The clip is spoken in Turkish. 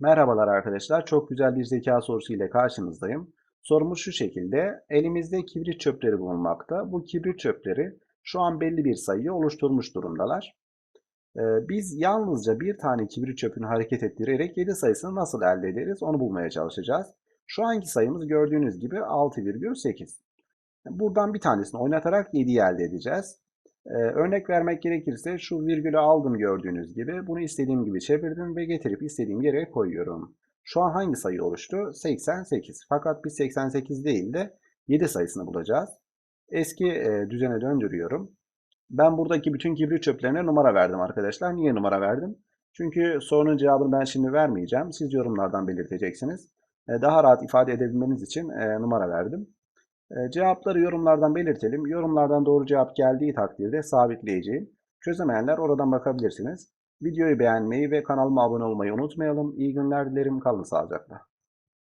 Merhabalar arkadaşlar. Çok güzel bir zeka sorusu ile karşınızdayım. Sorumuz şu şekilde. Elimizde kibrit çöpleri bulunmakta. Bu kibrit çöpleri şu an belli bir sayıyı oluşturmuş durumdalar. Ee, biz yalnızca bir tane kibrit çöpünü hareket ettirerek 7 sayısını nasıl elde ederiz onu bulmaya çalışacağız. Şu anki sayımız gördüğünüz gibi 6,8. Buradan bir tanesini oynatarak 7'yi elde edeceğiz. Ee, örnek vermek gerekirse şu virgülü aldım gördüğünüz gibi. Bunu istediğim gibi çevirdim ve getirip istediğim yere koyuyorum. Şu an hangi sayı oluştu? 88. Fakat biz 88 değil de 7 sayısını bulacağız. Eski e, düzene döndürüyorum. Ben buradaki bütün kibrit çöplerine numara verdim arkadaşlar. Niye numara verdim? Çünkü sorunun cevabını ben şimdi vermeyeceğim. Siz yorumlardan belirteceksiniz. E, daha rahat ifade edebilmeniz için e, numara verdim. E, Cevapları yorumlardan belirtelim. Yorumlardan doğru cevap geldiği takdirde sabitleyeceğim. Çözemeyenler oradan bakabilirsiniz. Videoyu beğenmeyi ve kanalıma abone olmayı unutmayalım. İyi günler dilerim. Kalın sağlıcakla.